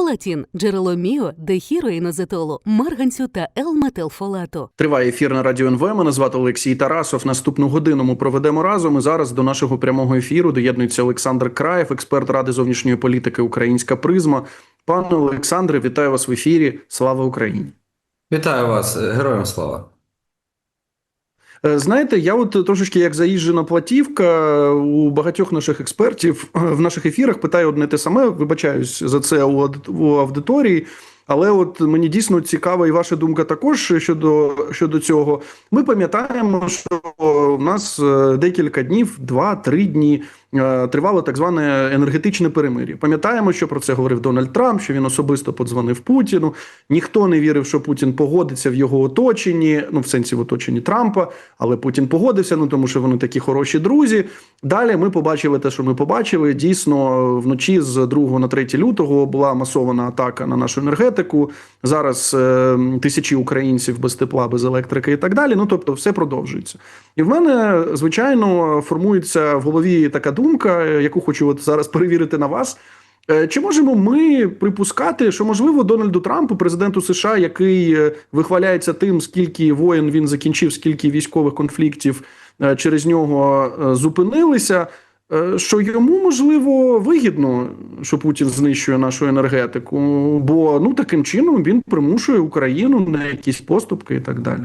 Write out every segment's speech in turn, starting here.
Фолатін – джерело міо, дехіроїнозетолу, марганцю та L-метилфолату. Триває ефір на радіо НВ. Мене звати Олексій Тарасов. Наступну годину ми проведемо разом. І зараз до нашого прямого ефіру доєднується Олександр Краєв, експерт ради зовнішньої політики Українська Призма. Пане Олександре, вітаю вас в ефірі. Слава Україні! Вітаю вас, героям слава. Е, Знаєте, я от трошечки як заїжджена платівка у багатьох наших експертів е, в наших ефірах питаю одне те саме. Вибачаюсь за це у аудиторії. Але от мені дійсно цікава і ваша думка також щодо, щодо цього. Ми пам'ятаємо, що в нас е, декілька днів, два-три дні е, тривало так зване енергетичне перемир'я. Пам'ятаємо, що про це говорив Дональд Трамп, що він особисто подзвонив Путіну. Ніхто не вірив, що Путін погодиться в його оточенні, ну в сенсі в оточенні Трампа, але Путін погодився, ну тому що вони такі хороші друзі. Далі ми побачили те, що ми побачили. Дійсно, вночі з 2 на 3 лютого була масована атака на нашу енергетику. Зараз е, тисячі українців без тепла, без електрики і так далі. Ну тобто, все продовжується. І в мене звичайно формується в голові така думка, е, яку хочу от зараз перевірити на вас. Е, Чи можемо ми припускати, що можливо Дональду Трампу, президенту США, який е, вихваляється тим, скільки воєн він закінчив, скільки військових конфліктів через нього зупинилися, що йому можливо вигідно, що Путін знищує нашу енергетику, бо ну таким чином він примушує Україну на якісь поступки і так далі.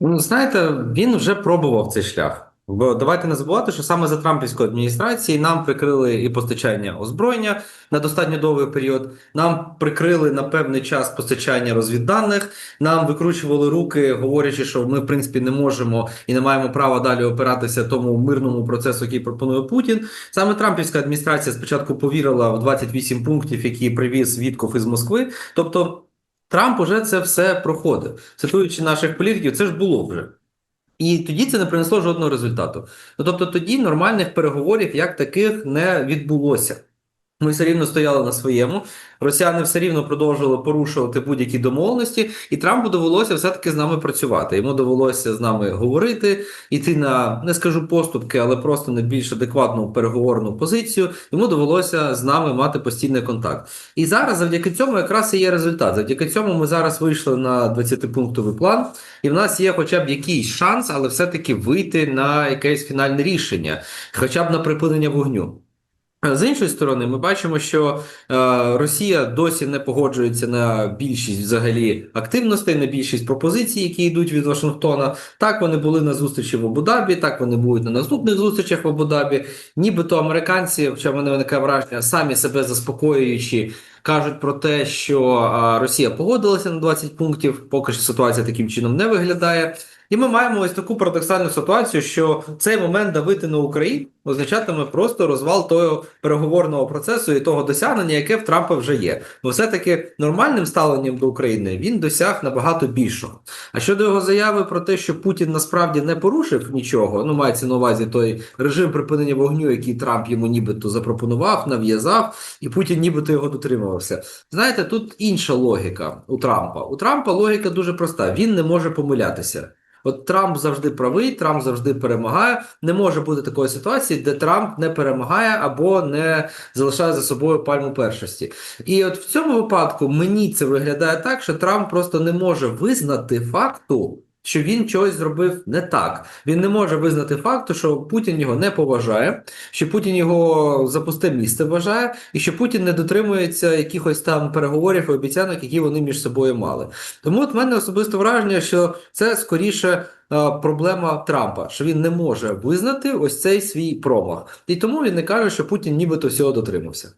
Ну, знаєте, він вже пробував цей шлях. Бо давайте не забувати, що саме за Трампівської адміністрації нам прикрили і постачання озброєння на достатньо довгий період. Нам прикрили на певний час постачання розвідданих. Нам викручували руки, говорячи, що ми в принципі не можемо і не маємо права далі опиратися тому мирному процесу, який пропонує Путін. Саме Трампівська адміністрація спочатку повірила в 28 пунктів, які привіз Вітков із Москви. Тобто Трамп уже це все проходив. Цитуючи наших політиків, це ж було вже. І тоді це не принесло жодного результату. Ну тобто тоді нормальних переговорів як таких не відбулося. Ми все рівно стояли на своєму. Росіяни все рівно продовжували порушувати будь-які домовленості, і Трампу довелося все-таки з нами працювати. Йому довелося з нами говорити, йти на не скажу поступки, але просто на більш адекватну переговорну позицію. Йому довелося з нами мати постійний контакт. І зараз, завдяки цьому, якраз і є результат. Завдяки цьому ми зараз вийшли на 20-пунктовий план, і в нас є хоча б якийсь шанс, але все-таки вийти на якесь фінальне рішення, хоча б на припинення вогню. З іншої сторони, ми бачимо, що е, Росія досі не погоджується на більшість взагалі активностей, на більшість пропозицій, які йдуть від Вашингтона. Так вони були на зустрічі в Абу-Дабі, так вони будуть на наступних зустрічах в Абу-Дабі. Нібито американці, хоча в мене виникає враження, самі себе заспокоюючи, кажуть про те, що е, Росія погодилася на 20 пунктів. Поки що ситуація таким чином не виглядає. І ми маємо ось таку парадоксальну ситуацію, що цей момент давити на Україну означатиме просто розвал того переговорного процесу і того досягнення, яке в Трампа вже є. Бо все-таки нормальним ставленням до України він досяг набагато більшого. А щодо його заяви про те, що Путін насправді не порушив нічого, ну мається на увазі той режим припинення вогню, який Трамп йому нібито запропонував, нав'язав, і Путін нібито його дотримувався. Знаєте, тут інша логіка у Трампа. У Трампа логіка дуже проста: він не може помилятися. От Трамп завжди правий, Трамп завжди перемагає. Не може бути такої ситуації, де Трамп не перемагає або не залишає за собою пальму першості. І от в цьому випадку мені це виглядає так, що Трамп просто не може визнати факту. Що він чогось зробив не так. Він не може визнати факту, що Путін його не поважає, що Путін його за пусте місце вважає, і що Путін не дотримується якихось там переговорів і обіцянок, які вони між собою мали. Тому от мене особисто враження, що це скоріше е, проблема Трампа, що він не може визнати ось цей свій промах. І тому він не каже, що Путін нібито всього дотримався.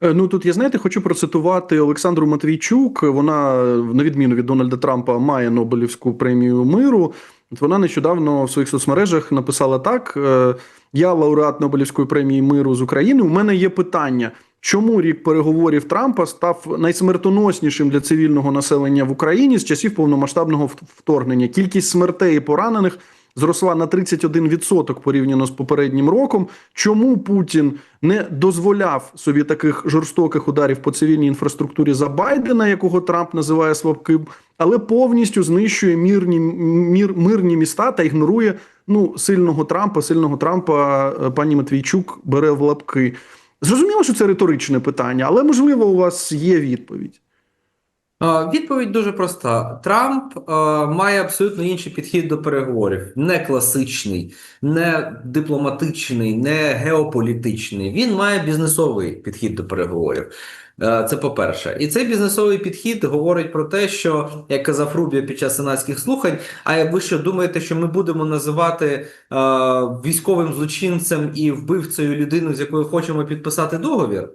Е, Ну тут я знаєте, хочу процитувати Олександру Матвійчук. Вона, на відміну від Дональда Трампа, має Нобелівську премію миру. От вона нещодавно в своїх соцмережах написала так: е, я лауреат Нобелівської премії миру з України. У мене є питання. Чому рік переговорів Трампа став найсмертоноснішим для цивільного населення в Україні з часів повномасштабного вторгнення? Кількість смертей і поранених зросла на 31% порівняно з попереднім роком. Чому Путін не дозволяв собі таких жорстоких ударів по цивільній інфраструктурі за Байдена, якого Трамп називає слабким, але повністю знищує мирні мір, мирні міста та ігнорує ну сильного Трампа. Сильного Трампа е, пані Матвійчук бере в лапки. Зрозуміло, що це риторичне питання, але можливо у вас є відповідь. Е, Відповідь дуже проста. Трамп е, має абсолютно інший підхід до переговорів. Не класичний, не дипломатичний, не геополітичний. Він має бізнесовий підхід до переговорів. Е, Це по-перше. І цей бізнесовий підхід говорить про те, що, як казав Рубіо під час сенатських слухань, а ви що думаєте, що ми будемо називати е, військовим злочинцем і вбивцею людину, з якою хочемо підписати договір?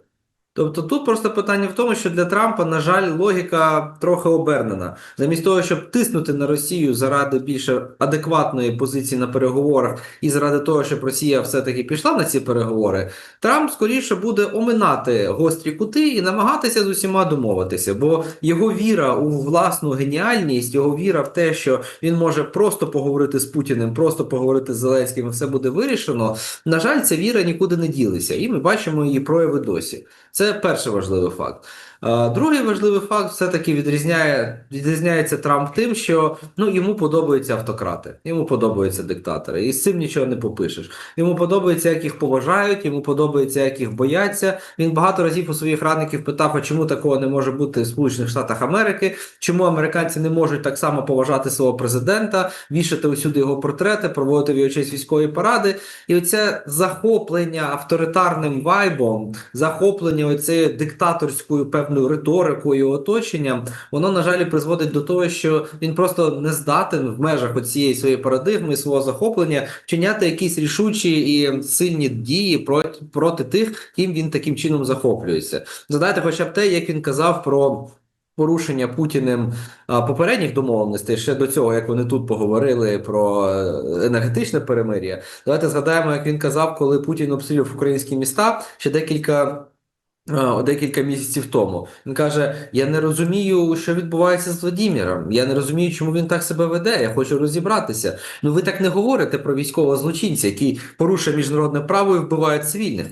Тобто тут просто питання в тому, що для Трампа, на жаль, логіка трохи обернена. Замість того, щоб тиснути на Росію заради більш адекватної позиції на переговорах і заради того, щоб Росія все-таки пішла на ці переговори, Трамп скоріше буде оминати гострі кути і намагатися з усіма домовитися, бо його віра у власну геніальність, його віра в те, що він може просто поговорити з Путіним, просто поговорити з Зеленським, і все буде вирішено. На жаль, ця віра нікуди не ділиться, і ми бачимо її прояви досі. Це перший важливий факт. Другий важливий факт все-таки відрізняє, відрізняється Трамп тим, що ну, йому подобаються автократи, йому подобаються диктатори, і з цим нічого не попишеш. Йому подобається, як їх поважають, йому подобається, як їх бояться. Він багато разів у своїх радників питав, а чому такого не може бути в Сполучених Штатах Америки, чому американці не можуть так само поважати свого президента, вішати усюди його портрети, проводити в його честь військові паради. І оце захоплення авторитарним вайбом, захоплення оцею диктаторською певною риторикою, оточенням, воно, на жаль, призводить до того, що він просто не здатен в межах оцієї своєї парадигми, свого захоплення, вчиняти якісь рішучі і сильні дії проти, проти тих, ким він таким чином захоплюється. Згадайте хоча б те, як він казав про. Порушення Путіним попередніх домовленостей ще до цього, як вони тут поговорили про е, енергетичне перемир'я. Давайте згадаємо, як він казав, коли Путін обстрілював українські міста ще декілька. Декілька місяців тому він каже: Я не розумію, що відбувається з Владіміром. Я не розумію, чому він так себе веде. Я хочу розібратися. Ну ви так не говорите про військового злочинця, який порушує міжнародне право і вбиває цивільних.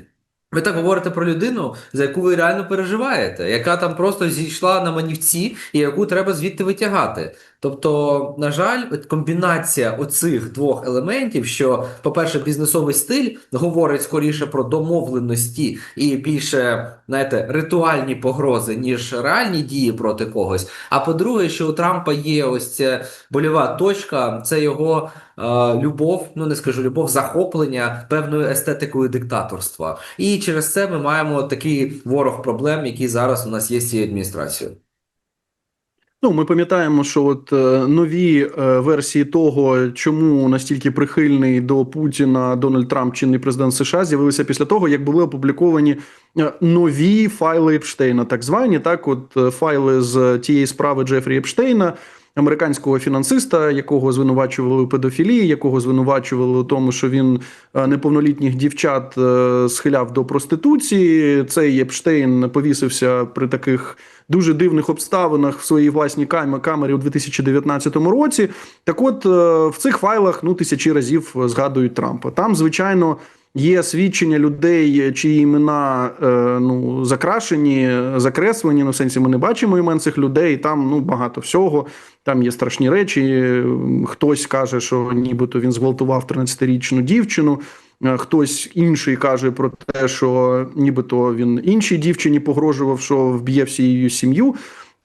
Ви так говорите про людину, за яку ви реально переживаєте, яка там просто зійшла на манівці і яку треба звідти витягати. Тобто, на жаль, от комбінація оцих двох елементів, що, по-перше, бізнесовий стиль говорить скоріше про домовленості і більше, знаєте, ритуальні погрози, ніж реальні дії проти когось. А по-друге, що у Трампа є ось ця больова точка, це його е, любов, ну не скажу любов, захоплення певною естетикою диктаторства. І через це ми маємо такий ворог проблем, який зараз у нас є з цією адміністрацією. Ну, ми пам'ятаємо, що от е, нові е, версії того, чому настільки прихильний до Путіна Дональд Трамп, чинний президент США, з'явилися після того, як були опубліковані е, нові файли Епштейна, так звані, так, от файли з тієї справи Джефрі Епштейна. Американського фінансиста, якого звинувачували у педофілії, якого звинувачували у тому, що він неповнолітніх дівчат схиляв до проституції. Цей Епштейн повісився при таких дуже дивних обставинах в своїй власній кам- камері у 2019 році. Так, от е, в цих файлах ну тисячі разів згадують Трампа. Там, звичайно. Є свідчення людей, чиї імена е, ну закрашені, закреслені. Ну, в сенсі ми не бачимо імен цих людей. Там ну багато всього. Там є страшні речі. Хтось каже, що нібито він зґвалтував 13-річну дівчину. Е, Хтось інший каже про те, що нібито він іншій дівчині погрожував, що вб'є всю її сім'ю.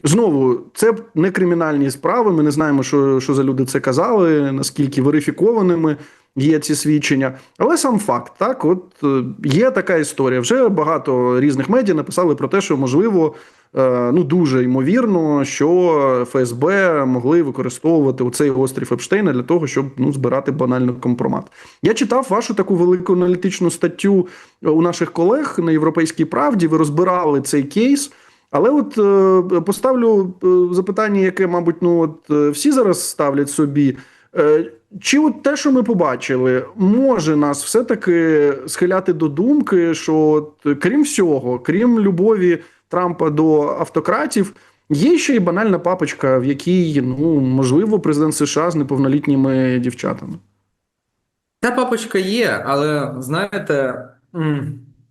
Знову, це не кримінальні справи. Ми не знаємо, що, що за люди це казали, наскільки верифікованими є ці свідчення. Але сам факт, так, от е, є така історія. Вже багато різних медіа написали про те, що можливо. е, Ну, дуже ймовірно, що ФСБ могли використовувати оцей острів Епштейна для того, щоб ну збирати банально компромат. Я читав вашу таку велику аналітичну статтю у наших колег на Європейській правді. Ви розбирали цей кейс. Але от е, поставлю е, запитання, яке, мабуть, ну от е, всі зараз ставлять собі. Е, Чи от те, що ми побачили, може нас все-таки схиляти до думки, що от, крім всього, крім любові Трампа до автократів, є ще й банальна папочка, в якій ну можливо президент США з неповнолітніми дівчатами. Та папочка є, але знаєте,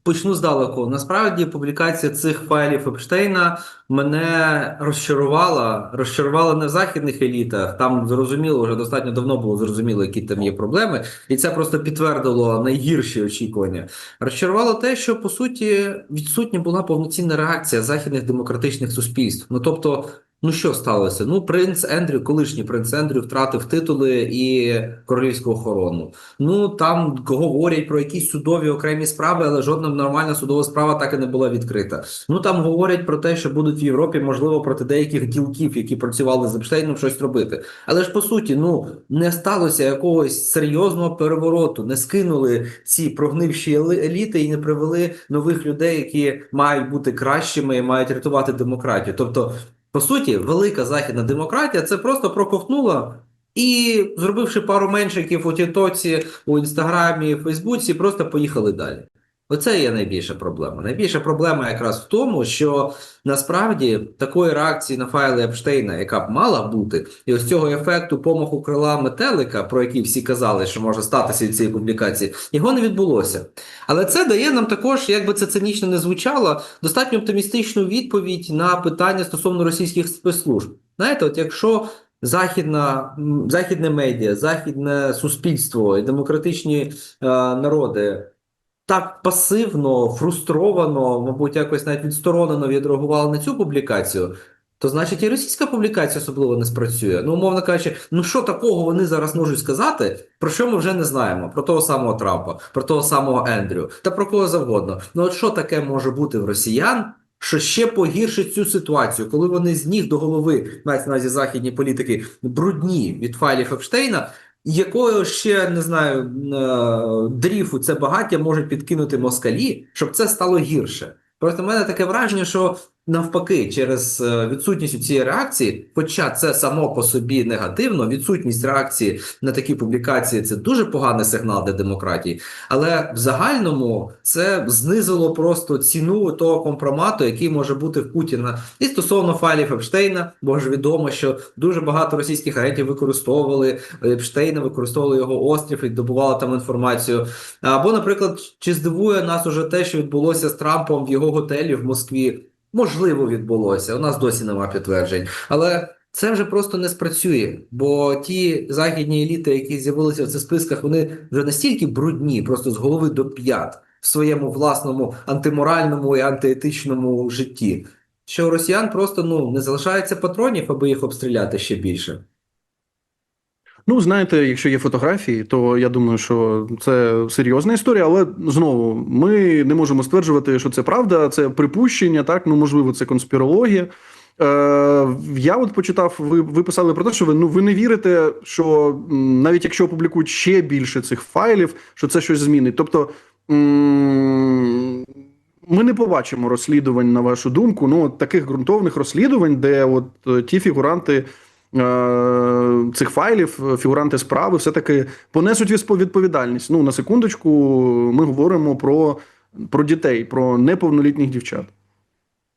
Почну здалеку. Насправді публікація цих файлів Епштейна мене розчарувала. Розчарувала не в західних елітах. Там зрозуміло, вже достатньо давно було зрозуміло, які там є проблеми, і це просто підтвердило найгірші очікування. Розчарувало те, що по суті відсутня була повноцінна реакція західних демократичних суспільств. Ну тобто. Ну що сталося? Ну, принц Ендрю, колишній принц Ендрю, втратив титули і королівську охорону. Ну там говорять про якісь судові окремі справи, але жодна нормальна судова справа так і не була відкрита. Ну там говорять про те, що будуть в Європі, можливо, проти деяких ділків, які працювали з Епштейном, щось робити. Але ж по суті, ну не сталося якогось серйозного перевороту, не скинули ці прогнивші еліти і не привели нових людей, які мають бути кращими і мають рятувати демократію. Тобто, по суті, велика західна демократія це просто проковтнула і, зробивши пару меншиків у Тітоці, у Інстаграмі, Фейсбуці, просто поїхали далі. Оце є найбільша проблема. Найбільша проблема якраз в тому, що насправді такої реакції на файли Епштейна, яка б мала бути, і ось цього ефекту помаху крила метелика, про який всі казали, що може статися від цієї публікації, його не відбулося. Але це дає нам також, як би це цинічно не звучало, достатньо оптимістичну відповідь на питання стосовно російських спецслужб. Знаєте, от якщо західна, західне медіа, західне суспільство і демократичні е, народи так пасивно, фрустровано, мабуть, якось навіть відсторонено відреагували на цю публікацію. То значить і російська публікація особливо не спрацює. Ну, умовно кажучи, ну що такого вони зараз можуть сказати, про що ми вже не знаємо? Про того самого Трампа, про того самого Ендрю та про кого завгодно. Ну от що таке може бути в росіян, що ще погіршить цю ситуацію, коли вони з ніг до голови, мають на увазі західні політики, брудні від файлів Епштейна, якого ще не знаю е, дріфу це багаття можуть підкинути москалі, щоб це стало гірше. Просто в мене таке враження, що навпаки, через е, відсутність цієї реакції, хоча це само по собі негативно, відсутність реакції на такі публікації це дуже поганий сигнал для демократії. Але в загальному це знизило просто ціну того компромату, який може бути в Путіна. І стосовно файлів Епштейна, бо ж відомо, що дуже багато російських агентів використовували Епштейна, використовували його острів і добували там інформацію. Або, наприклад, чи здивує нас уже те, що відбулося з Трампом в його готелі в Москві? Можливо, відбулося. У нас досі немає підтверджень, але. Це вже просто не спрацює, бо ті західні еліти, які з'явилися в цих списках, вони вже настільки брудні, просто з голови до п'ят в своєму власному антиморальному і антиетичному житті, що у росіян просто ну не залишається патронів, аби їх обстріляти ще більше. Ну, знаєте, якщо є фотографії, то я думаю, що це серйозна історія, але знову ми не можемо стверджувати, що це правда, це припущення, так ну можливо, це конспірологія. Е, я от почитав, ви, ви писали про те, що ви ну ви не вірите, що навіть якщо опублікують ще більше цих файлів, що це щось змінить. Тобто ми не побачимо розслідувань, на вашу думку, ну от таких ґрунтовних розслідувань, де от е, ті фігуранти. Е, Цих файлів, е, фігуранти справи, все-таки понесуть відпо- відповідальність. Ну, на секундочку, ми говоримо про, про дітей, про неповнолітніх дівчат.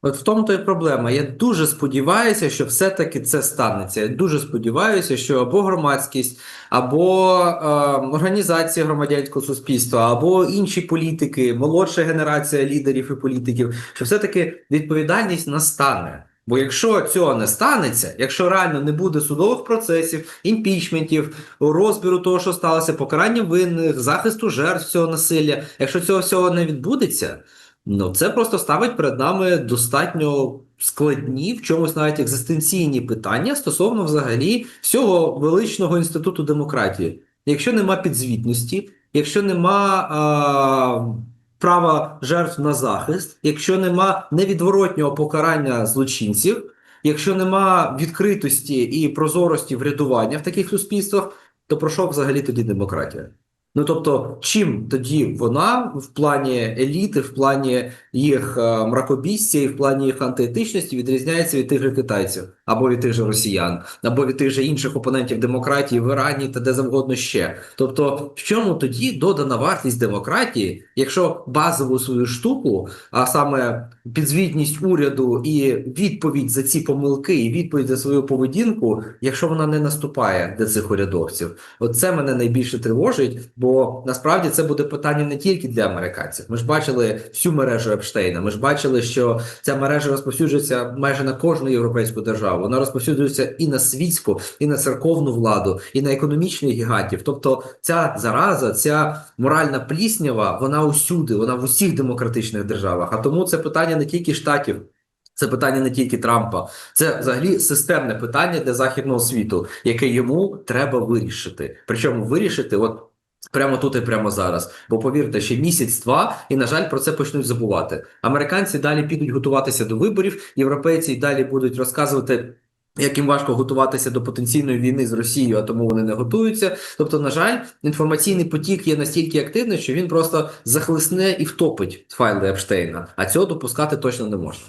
От в тому то і проблема. Я дуже сподіваюся, що все-таки це станеться. Я дуже сподіваюся, що або громадськість, або е, організації громадянського суспільства, або інші політики, молодша генерація лідерів і політиків, що все-таки відповідальність настане. Бо якщо цього не станеться, якщо реально не буде судових процесів, імпічментів, розбіру того, що сталося, покарання винних, захисту жертв цього насилля, якщо цього всього не відбудеться, ну це просто ставить перед нами достатньо складні, в чомусь навіть екзистенційні питання стосовно взагалі всього величного інституту демократії. Якщо нема підзвітності, якщо нема а, права жертв на захист, якщо нема невідворотнього покарання злочинців, якщо нема відкритості і прозорості врядування в таких суспільствах, то про що взагалі тоді демократія? Ну тобто, чим тоді вона в плані еліти, в плані їх е, мракобісця і в плані їх антиетичності відрізняється від тих же китайців, або від тих же росіян, або від тих же інших опонентів демократії в Ірані та де завгодно ще. Тобто, в чому тоді додана вартість демократії, якщо базову свою штуку, а саме підзвітність уряду і відповідь за ці помилки, і відповідь за свою поведінку, якщо вона не наступає до цих урядовців, от це мене найбільше тривожить, Бо насправді це буде питання не тільки для американців. Ми ж бачили всю мережу Епштейна. Ми ж бачили, що ця мережа розповсюджується майже на кожну європейську державу. Вона розповсюджується і на світську, і на церковну владу, і на економічних гігантів. Тобто, ця зараза, ця моральна пліснява, вона усюди, вона в усіх демократичних державах. А тому це питання не тільки штатів. Це питання не тільки Трампа, це взагалі системне питання для західного світу, яке йому треба вирішити. Причому вирішити, от прямо тут і прямо зараз. Бо повірте, ще місяць-два, і на жаль, про це почнуть забувати. Американці далі підуть готуватися до виборів, європейці далі будуть розказувати. Як їм важко готуватися до потенційної війни з Росією, а тому вони не готуються. Тобто, на жаль, інформаційний потік є настільки активний, що він просто захлисне і втопить файли Епштейна. А цього допускати точно не можна.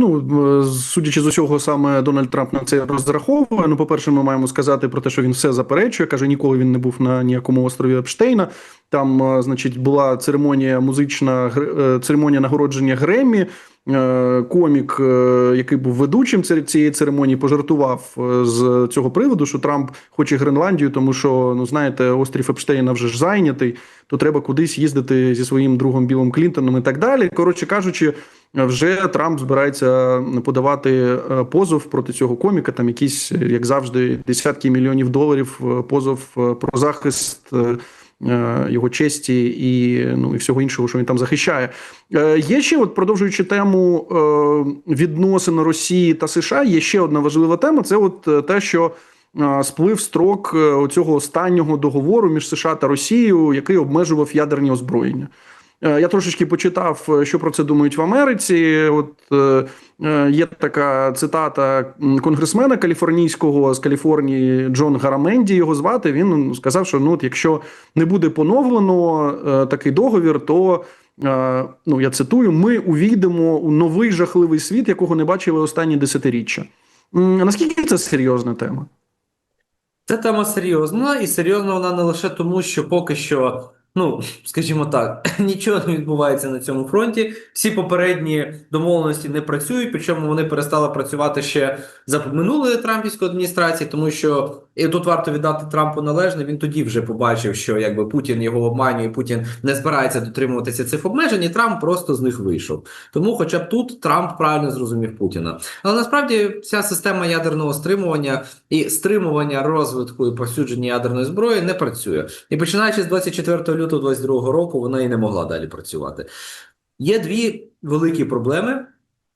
Ну, судячи з усього, саме Дональд Трамп на це розраховує. Ну, по-перше, ми маємо сказати про те, що він все заперечує. Каже, ніколи він не був на ніякому острові Епштейна. Там, е, значить, була церемонія музична е, церемонія нагородження Греммі. Е, Комік, е, який був ведучим цієї церемонії, пожартував е, з цього приводу, що Трамп хоче Гренландію, тому що ну знаєте, острів Епштейна вже ж зайнятий, то треба кудись їздити зі своїм другом Білом Клінтоном і так далі. Коротше кажучи, вже Трамп збирається подавати позов проти цього коміка. Там якісь, як завжди, десятки мільйонів доларів позов про захист. Е, Його честі і ну і всього іншого, що він там захищає. Е, Є ще, от продовжуючи тему е, відносин Росії та США, є ще одна важлива тема. Це от те, що сплив строк цього останнього договору між США та Росією, який обмежував ядерні озброєння. Е, Я трошечки почитав, е, що про це думають в Америці. От е, є така цитата конгресмена каліфорнійського з Каліфорнії Джон Гараменді. Його звати. Він сказав, що ну, от якщо не буде поновлено такий договір, то ну я цитую: ми увійдемо у новий жахливий світ, якого не бачили останні десятиріччя. Наскільки це серйозна тема? Це тема серйозна, і серйозна вона не лише тому, що поки що, ну скажімо так, нічого не відбувається на цьому фронті. Всі попередні домовленості не працюють, причому вони перестали працювати ще за минулої трампівської адміністрації, тому що і тут варто віддати Трампу належне. Він тоді вже побачив, що якби Путін його обманює, Путін не збирається дотримуватися цих обмежень, і Трамп просто з них вийшов. Тому, хоча б тут Трамп правильно зрозумів Путіна. Але насправді вся система ядерного стримування і стримування розвитку і повсюдження ядерної зброї не працює. І починаючи з 24 лютого 2022 року, вона і не могла далі працювати. Є дві великі проблеми.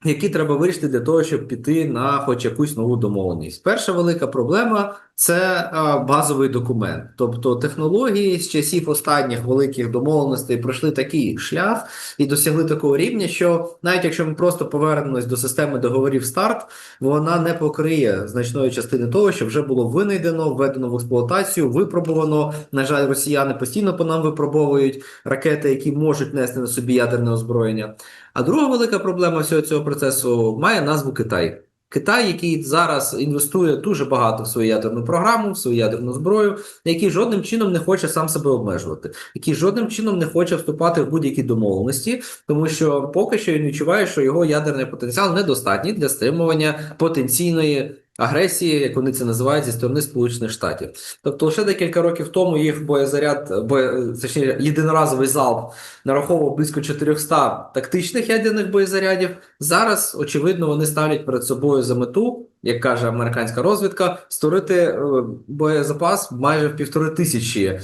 Які треба вирішити для того, щоб піти на хоч якусь нову домовленість. Перша велика проблема це базовий документ. Тобто технології з часів останніх великих домовленостей пройшли такий шлях і досягли такого рівня, що навіть якщо ми просто повернемось до системи договорів старт, вона не покриє значної частини того, що вже було винайдено, введено в експлуатацію, випробувано. На жаль, росіяни постійно по нам випробовують ракети, які можуть нести на собі ядерне озброєння. А друга велика проблема всього цього процесу має назву Китай. Китай, який зараз інвестує дуже багато в свою ядерну програму, в свою ядерну зброю, який жодним чином не хоче сам себе обмежувати, який жодним чином не хоче вступати в будь-які домовленості, тому що поки що він відчуває, що його ядерний потенціал недостатній для стримування потенційної агресії, як вони це називають, зі сторони Сполучених Штатів. Тобто, лише декілька років тому їх боєзаряд, боє, точніше, єдиноразовий залп нараховував близько 400 тактичних ядерних боєзарядів. Зараз, очевидно, вони ставлять перед собою за мету, як каже американська розвідка, створити е, боєзапас майже в півтори тисячі е,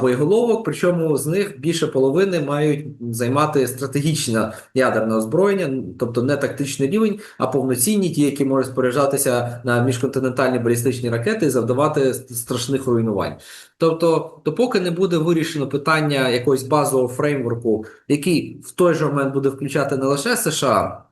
боєголовок. Причому з них більше половини мають займати стратегічне ядерне озброєння, тобто не тактичний рівень, а повноцінні, ті, які можуть споряджатися на міжконтинентальні балістичні ракети і завдавати страшних руйнувань. Тобто, допоки не буде вирішено питання якогось базового фреймворку, який в той же момент буде включати не лише США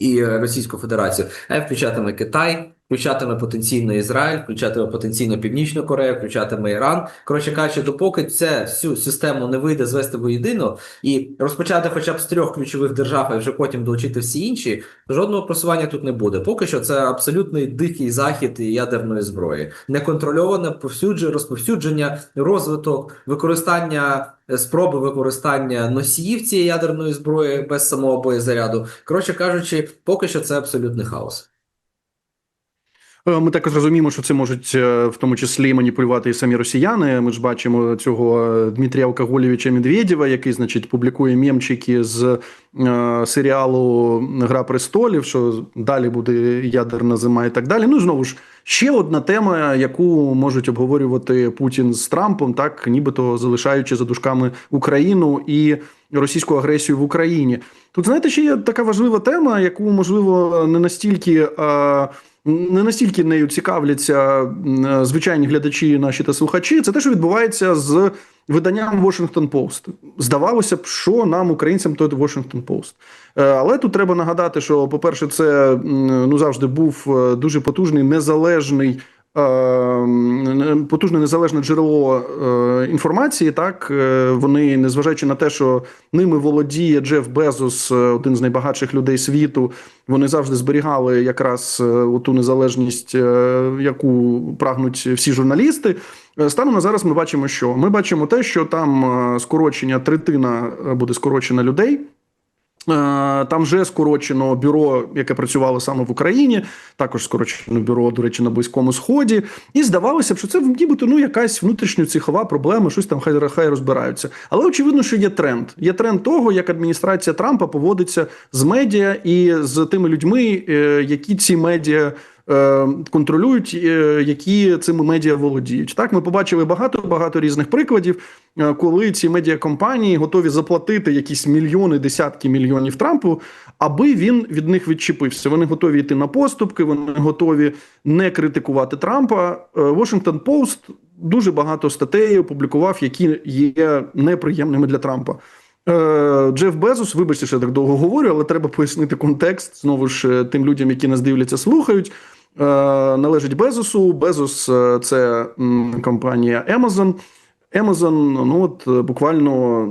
і Російську Федерацію, а включатиме Китай, включатиме потенційно Ізраїль, включатиме потенційно Північну Корею, включатиме Іран. Коротше кажучи, допоки це всю систему не вийде звести воєдино і розпочати хоча б з трьох ключових держав, а вже потім долучити всі інші, жодного просування тут не буде. Поки що це абсолютний дикий захід ядерної зброї, неконтрольоване повсюдження, розповсюдження, розвиток, використання е, спроби використання носіїв цієї ядерної зброї без самого боєзаряду. Коротше кажучи, поки що це абсолютний хаос. Е, Ми також розуміємо, що це можуть е, в тому числі маніпулювати і самі росіяни. Ми ж бачимо цього е, Дмитрія Алкоголєвича Медведєва, який, значить, публікує мємчики з серіалу Гра престолів, що далі буде ядерна зима і так далі. Ну знову ж ще одна тема, яку можуть обговорювати Путін з Трампом, так нібито залишаючи за дужками Україну і російську агресію в Україні. Тут знаєте, ще є така важлива тема, яку можливо не настільки. Не настільки нею цікавляться звичайні глядачі, наші та слухачі. Це те, що відбувається з виданням Washington Post. Здавалося б, що нам, українцям, той Washington Post. Е, Але тут треба нагадати, що, по-перше, це ну завжди був е, дуже потужний незалежний. Е, м, Потужне незалежне джерело е, інформації, так Е, вони, незважаючи на те, що ними володіє Джеф Безос, е, один з найбагатших людей світу, вони завжди зберігали якраз ту незалежність, яку прагнуть всі журналісти. Станом на зараз ми бачимо, що ми бачимо те, що там скорочення третина буде скорочена людей. Е, Там вже скорочено бюро, яке працювало саме в Україні, також скорочено бюро, до речі, на Близькому Сході. І здавалося б, що це нібито ну, якась внутрішньоцехова проблема, щось там хай, хай розбираються. Але очевидно, що є тренд. Є тренд того, як адміністрація Трампа поводиться з медіа і з тими людьми, е, які ці медіа. Е, Контролюють, е, які цими медіа володіють. Так, ми побачили багато багато різних прикладів, е, коли ці медіакомпанії готові заплатити якісь мільйони, десятки мільйонів Трампу, аби він від них відчепився. Вони готові йти на поступки, вони готові не критикувати Трампа. Washington Post дуже багато статей опублікував, які є неприємними для Трампа. Е, Джеф Безос, вибачте, що я так довго говорю, але треба пояснити контекст знову ж е, тим людям, які нас дивляться, слухають. Е, Належить Безосу. Безос е, це компанія Amazon. Amazon, ну от буквально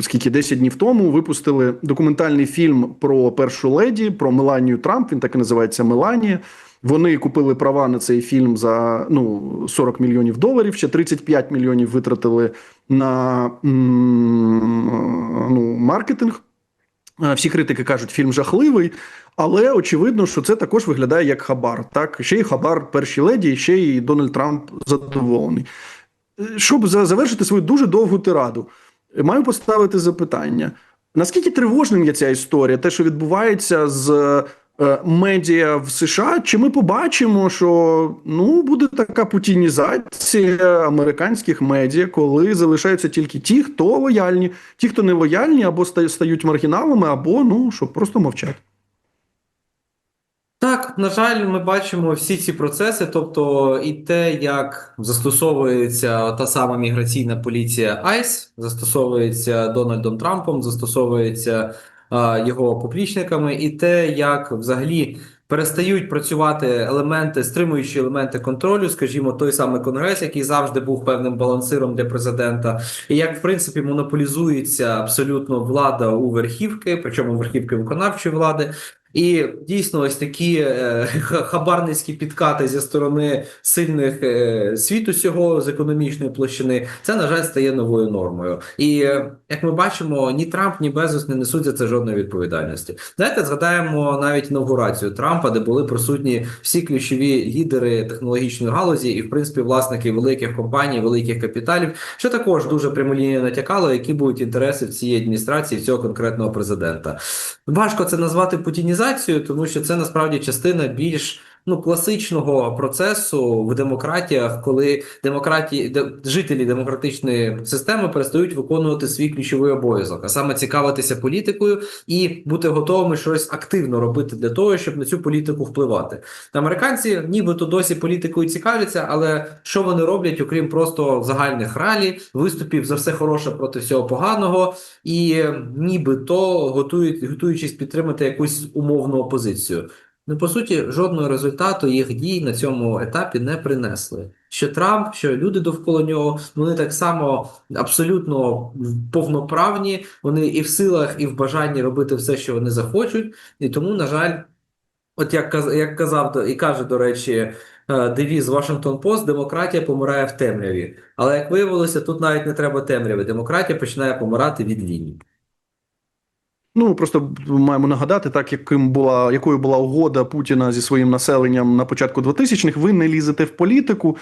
скільки 10 днів тому випустили документальний фільм про першу леді, про Меланію Трамп. Він так і називається Меланія. Вони купили права на цей фільм за ну 40 мільйонів доларів. Ще 35 мільйонів витратили на ну, маркетинг. Всі критики кажуть, фільм жахливий, але очевидно, що це також виглядає як хабар. Так, ще й хабар першій леді, ще й Дональд Трамп задоволений. Щоб завершити свою дуже довгу тираду, маю поставити запитання: наскільки тривожним є ця історія, те, що відбувається з медіа в США, чи ми побачимо, що ну буде така путінізація американських медіа, коли залишаються тільки ті, хто лояльні, ті, хто не лояльні, або стають маргіналами, або ну що просто мовчать. Так, на жаль, ми бачимо всі ці процеси, тобто і те, як застосовується та сама міграційна поліція ICE, застосовується Дональдом Трампом, застосовується його поплічниками, і те, як взагалі перестають працювати елементи, стримуючі елементи контролю, скажімо, той самий конгрес, який завжди був певним балансиром для президента, і як в принципі монополізується абсолютно влада у верхівки, причому верхівки виконавчої влади. І дійсно, ось такі е, хабарницькі підкати зі сторони сильних е, світу цього з економічної площини, це на жаль стає новою нормою. І е, як ми бачимо, ні Трамп, ні Безос не несуть за це жодної відповідальності. Знаєте, згадаємо навіть інаугурацію Трампа, де були присутні всі ключові лідери технологічної галузі, і в принципі власники великих компаній, великих капіталів, що також дуже прямолінійно натякало, які будуть інтереси в цієї адміністрації, цього конкретного президента. Важко це назвати путінізацією, тому що це насправді частина більш ну класичного процесу в демократіях, коли демократії де, жителі демократичної системи перестають виконувати свій ключовий обов'язок, а саме цікавитися політикою і бути готовими щось активно робити для того, щоб на цю політику впливати. Американці нібито досі політикою цікавляться, але що вони роблять, окрім просто загальних ралі, виступів за все хороше проти всього поганого, і нібито готують, готуючись підтримати якусь умовну опозицію. Ну, по суті, жодного результату їх дій на цьому етапі не принесли. Що Трамп, що люди довкола нього, вони так само абсолютно повноправні, вони і в силах, і в бажанні робити все, що вони захочуть. І тому, на жаль, от як, як казав і каже, до речі, е, девіз Washington Post, демократія помирає в темряві. Але як виявилося, тут навіть не треба темряви. Демократія починає помирати від ліній. Ну просто маємо нагадати, так яким була якою була угода Путіна зі своїм населенням на початку 2000-х, Ви не лізете в політику.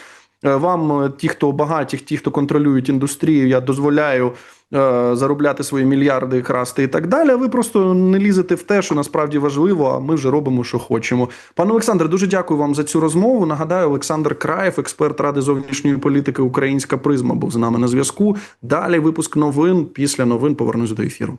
Е, Вам, е, ті, хто багаті, ті, хто контролюють індустрію, я дозволяю е, заробляти свої мільярди, красти і так далі. Ви просто не лізете в те, що насправді важливо. А ми вже робимо, що хочемо. Пане Олександре, дуже дякую вам за цю розмову. Нагадаю, Олександр Краєв, експерт Ради зовнішньої політики Українська Призма, був з нами на зв'язку. Далі випуск новин. Після новин повернусь до ефіру.